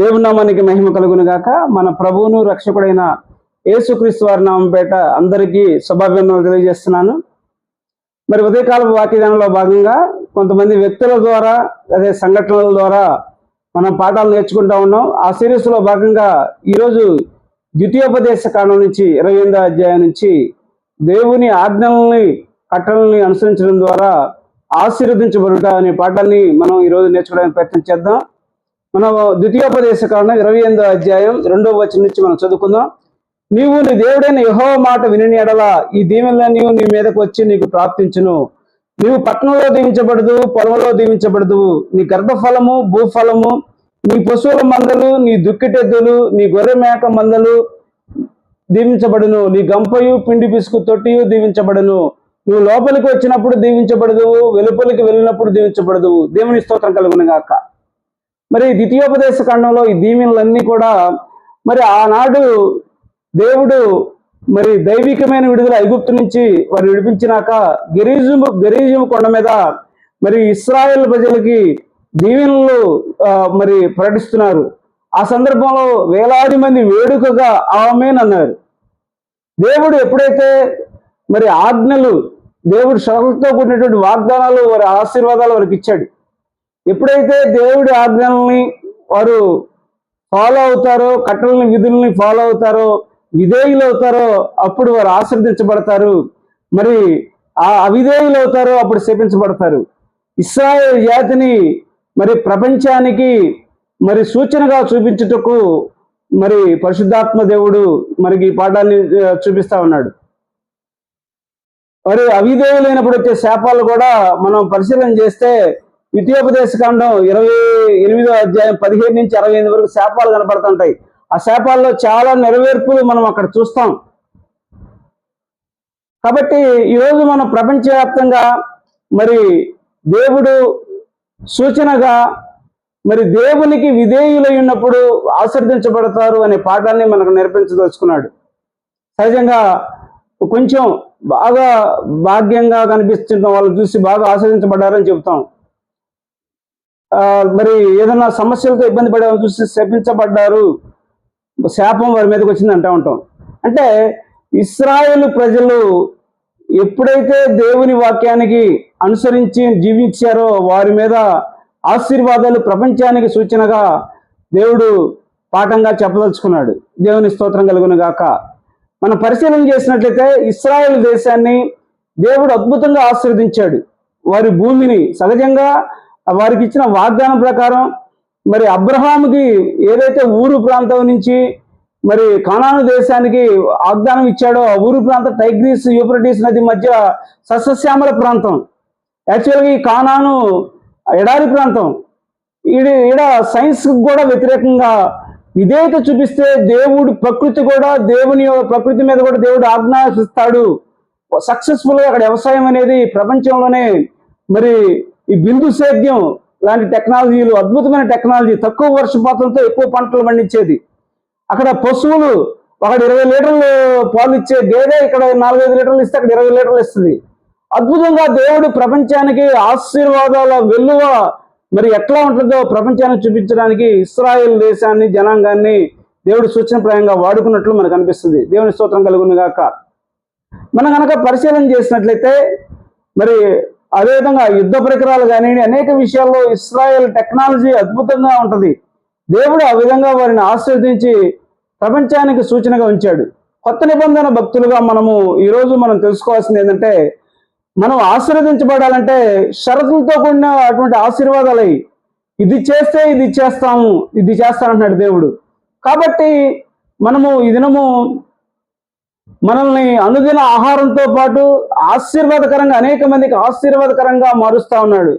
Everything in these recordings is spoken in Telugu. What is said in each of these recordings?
దేవునామానికి మహిమ కలుగును గాక మన ప్రభువును రక్షకుడైన యేసుక్రీస్తు వారి నామం పేట అందరికీ శుభాభినందనలు తెలియజేస్తున్నాను. మరి ఉదయకాలపు వాక్యదానంలో భాగంగా కొంతమంది వ్యక్తుల ద్వారా అదే సంఘటనల ద్వారా మనం పాఠాలు నేర్చుకుంటా ఉన్నాం. ఆ సిరీస్లో భాగంగా ఈరోజు ద్వితీయోపదేశ కాండం నుంచి ఇరవై ఎనిమిదో అధ్యాయం నుంచి దేవుని ఆజ్ఞల్ని కట్టలని అనుసరించడం ద్వారా ఆశీర్వదించబడుట అనే పాఠాన్ని మనం ఈరోజు నేర్చుకోవడానికి ప్రయత్నం చేద్దాం. మనం ద్వితీయోపదేశ కారణం ఇరవై ఎనిమిదో అధ్యాయం రెండో వచ్చిన నుంచి మనం చదువుకుందాం. నీవు నీ దేవుడైన యహో మాట విని ఎడల ఈ దీవెనలన్నీ నీ మీదకు వచ్చి నీకు ప్రాప్తించును. నీవు పట్టణంలో దీవించబడదు పొలంలో దీవించబడదు. నీ గర్భఫలము భూఫలము నీ పశువుల మందలు నీ దుక్కిటెద్దులు నీ గొర్రె మేక మందలు దీవించబడును. నీ గంపయు పిండి పిసుకు తొట్టియు దీవించబడును. నువ్వు లోపలికి వచ్చినప్పుడు దీవించబడదు వెలుపలికి వెళ్ళినప్పుడు దీవించబడదు దేవుని స్తోత్రం కలుగును గాక మరి ద్వితీయోపదేశ ఖండంలో ఈ దీవెనలన్నీ కూడా మరి ఆనాడు దేవుడు మరి దైవికమైన విడుదల ఐగుప్తు నుంచి వారు విడిపించినాక గెరీజుము గెరీజుము కొండ మీద మరి ఇస్రాయల్ ప్రజలకి దీవెనలు మరి ప్రకటిస్తున్నారు. ఆ సందర్భంలో వేలాది మంది వేడుకగా ఆమెన్ అన్నారు. దేవుడు ఎప్పుడైతే మరి ఆజ్ఞలు దేవుడు శ్రమలతో కూడినటువంటి వాగ్దానాలు వారి ఆశీర్వాదాలు వారికి ఇచ్చాడు. ఎప్పుడైతే దేవుడి ఆజ్ఞల్ని వారు ఫాలో అవుతారో కట్టలని విధుల్ని ఫాలో అవుతారో విధేయులు అవుతారో అప్పుడు వారు ఆశీర్దించబడతారు. మరి ఆ అవిధేయులు అవుతారో అప్పుడు శపించబడతారు. ఇస్రాయేల్ జాతిని మరి ప్రపంచానికి మరి సూచనగా చూపించుటకు మరి పరిశుద్ధాత్మ దేవుడు మనకి ఈ పాఠాన్ని చూపిస్తా ఉన్నాడు. మరి అవిధేయులైనప్పుడు వచ్చే శాపాలు కూడా మనం పరిశీలన చేస్తే ద్వితీయోపదేశ కాండం ఇరవై ఎనిమిదో అధ్యాయం పదిహేను నుంచి అరవై ఎనిమిది వరకు శాపాలు కనపడుతుంటాయి. ఆ శాపాల్లో చాలా నెరవేర్పులు మనం అక్కడ చూస్తాం. కాబట్టి ఈరోజు మనం ప్రపంచవ్యాప్తంగా మరి దేవుడు సూచనగా మరి దేవునికి విధేయులై ఉన్నప్పుడు ఆశీర్దించబడతారు అనే పాఠాన్ని మనకు నేర్పించదలుచుకున్నాడు. సహజంగా కొంచెం బాగా భాగ్యంగా కనిపిస్తున్న వాళ్ళు చూసి బాగా ఆస్వాదించబడ్డారని చెప్తాం మరి ఏదైనా సమస్యలతో ఇబ్బంది పడే చూసి శపించబడ్డారు. శాపం వారి మీదకి వచ్చింది అంటూ ఉంటాం. అంటే ఇస్రాయేల్ ప్రజలు ఎప్పుడైతే దేవుని వాక్యానికి అనుసరించి జీవించారో వారి మీద ఆశీర్వాదాలు ప్రపంచానికి సూచనగా దేవుడు పాఠంగా చెప్పదలుచుకున్నాడు. దేవుని స్తోత్రం కలుగును గాక. మనం పరిశీలన చేసినట్లయితే ఇస్రాయేల్ దేశాన్ని దేవుడు అద్భుతంగా ఆశీర్వదించాడు. వారి భూమిని సహజంగా వారికి ఇచ్చిన వాగ్దానం ప్రకారం మరి అబ్రహాముకి ఏదైతే ఊరు ప్రాంతం నుంచి మరి కానాను దేశానికి వాగ్దానం ఇచ్చాడో ఆ ఊరు ప్రాంతం టైగ్రీస్ యూప్రటీస్ నది మధ్య సస్యశ్యామల ప్రాంతం. యాక్చువల్గా ఈ కానాను ఎడారి ప్రాంతం. ఈడ ఈడ సైన్స్ కూడా వ్యతిరేకంగా విధేయత చూపిస్తే దేవుడు ప్రకృతి కూడా దేవుని ప్రకృతి మీద కూడా దేవుడు ఆజ్ఞాపిస్తాడు. సక్సెస్ఫుల్గా అక్కడ వ్యవసాయం అనేది ప్రపంచంలోనే మరి ఈ బిందు సేద్యం లాంటి టెక్నాలజీలు అద్భుతమైన టెక్నాలజీ తక్కువ వర్షపాతంతో ఎక్కువ పంటలు పండించేది. అక్కడ పశువులు అక్కడ ఇరవై లీటర్లు పాలు ఇచ్చే గేదె ఇక్కడ నాలుగైదు లీటర్లు ఇస్తే అక్కడ ఇరవై లీటర్లు ఇస్తుంది. అద్భుతంగా దేవుడు ప్రపంచానికి ఆశీర్వాదాల వెల్లువ మరి ఎట్లా ఉంటుందో ప్రపంచానికి చూపించడానికి ఇస్రాయేల్ దేశాన్ని జనాంగాన్ని దేవుడు సూచనప్రాయంగా వాడుకున్నట్లు మనకు అనిపిస్తుంది. దేవుని స్తోత్రం కలుగునుగాక మనం కనుక పరిశీలన చేసినట్లయితే మరి అదేవిధంగా యుద్ధ పరికరాలు కానివ్వండి అనేక విషయాల్లో ఇస్రాయెల్ టెక్నాలజీ అద్భుతంగా ఉంటుంది. దేవుడు ఆ విధంగా వారిని ఆశీర్వదించి ప్రపంచానికి సూచనగా ఉంచాడు. కొత్త నిబంధన భక్తులుగా మనము ఈరోజు మనం తెలుసుకోవాల్సింది ఏంటంటే మనం ఆశీర్వదించబడాలంటే షరతులతో కూడిన అటువంటి ఆశీర్వాదాలు ఇది చేస్తే ఇది చేస్తాము ఇది చేస్తానంటున్నాడు దేవుడు. కాబట్టి మనము ఈ దినము మనల్ని అనుదిన ఆహారంతో పాటు ఆశీర్వాదకరంగా అనేక మందికి ఆశీర్వాదకరంగా మారుస్తా ఉన్నాడు.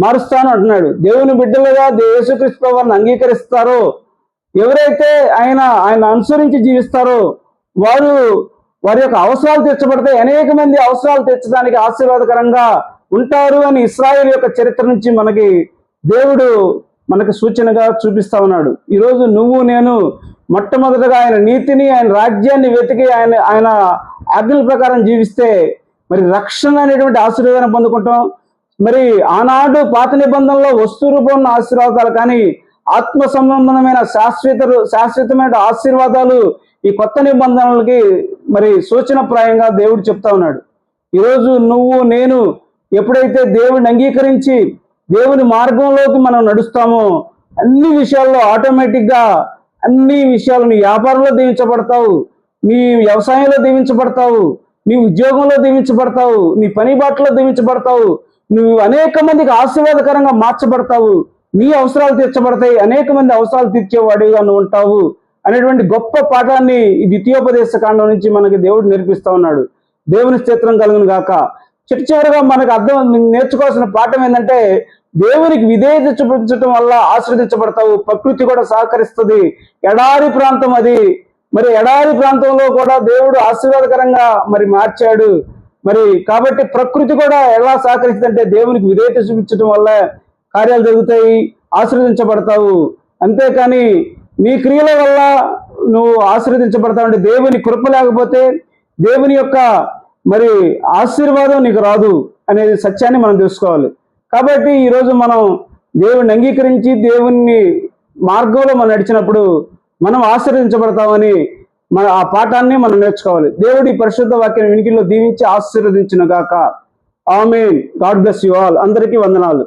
మారుస్తాను అంటున్నాడు. దేవుని బిడ్డలుగా యేసుక్రీస్తు వారిని అంగీకరిస్తారో ఎవరైతే ఆయన ఆయన అనుసరించి జీవిస్తారో వారు వారి యొక్క అవసరాలు తీర్చబడతాయి. అనేక మంది అవసరాలు తీర్చడానికి ఆశీర్వాదకరంగా ఉంటారు అని ఇస్రాయేల్ యొక్క చరిత్ర నుంచి మనకి దేవుడు మనకు సూచనగా చూపిస్తా ఉన్నాడు. ఈరోజు నువ్వు నేను మొట్టమొదటగా ఆయన నీతిని ఆయన రాజ్యాన్ని వెతికి ఆయన ఆయన ఆజ్ఞల ప్రకారం జీవిస్తే మరి రక్షణ అనేటువంటి ఆశీర్వాదాన్ని పొందుకుంటాం. మరి ఆనాడు పాత నిబంధనలో వస్తు రూపంలో ఆశీర్వాదాలు కానీ ఆత్మ సంబంధమైన శాశ్వత శాశ్వతమైన ఆశీర్వాదాలు ఈ కొత్త నిబంధనలకి మరి సూచనప్రాయంగా దేవుడు చెప్తా ఉన్నాడు. ఈరోజు నువ్వు నేను ఎప్పుడైతే దేవుడిని అంగీకరించి దేవుని మార్గంలోకి మనం నడుస్తామో అన్ని విషయాల్లో ఆటోమేటిక్గా అన్ని విషయాలు నీ వ్యాపారంలో దీవించబడతావు. నీ వ్యవసాయంలో దీవించబడతావు. నీ ఉద్యోగంలో దీవించబడతావు. నీ పని బాటలో దీవించబడతావు. నువ్వు అనేక మందికి ఆశీర్వాదకరంగా మార్చబడతావు. నీ అవసరాలు తీర్చబడతాయి. అనేక మంది అవసరాలు తీర్చేవాడిగా నువ్వు ఉంటావు అనేటువంటి గొప్ప పాఠాన్ని ఈ ద్వితీయోపదేశ కాండం నుంచి మనకి దేవుడు నేర్పిస్తా ఉన్నాడు. దేవుని స్తోత్రం కలుగును గాక. చిట్ట చివరిగా మనకు అర్థం నేర్చుకోవాల్సిన పాఠం ఏంటంటే దేవునికి విధేయత చూపించటం వల్ల ఆశ్రదించబడతావు. ప్రకృతి కూడా సహకరిస్తుంది. ఎడారి ప్రాంతం అది. మరి ఎడారి ప్రాంతంలో కూడా దేవుడు ఆశీర్వాదకరంగా మరి మార్చాడు. మరి కాబట్టి ప్రకృతి కూడా ఎలా సహకరిస్తుందంటే దేవునికి విధేయత చూపించడం వల్ల కార్యాలు జరుగుతాయి ఆశీర్వదించబడతావు. అంతేకాని నీ క్రియల వల్ల నువ్వు ఆశీర్వదించబడతావు అంటే దేవుని కృప లేకపోతే దేవుని యొక్క మరి ఆశీర్వాదం నీకు రాదు అనేది సత్యాన్ని మనం తెలుసుకోవాలి. కాబట్టి ఈరోజు మనం దేవుణ్ణి అంగీకరించి దేవుణ్ణి మార్గంలో మనం నడిచినప్పుడు మనం ఆశీర్వదించబడతామని మన ఆ పాఠాన్ని మనం నేర్చుకోవాలి. దేవుడి పరిశుద్ధ వాక్యం వినికిలో దీవించి ఆశీర్వదించిన గాక amen. God bless you all. అందరికీ వందనాలు.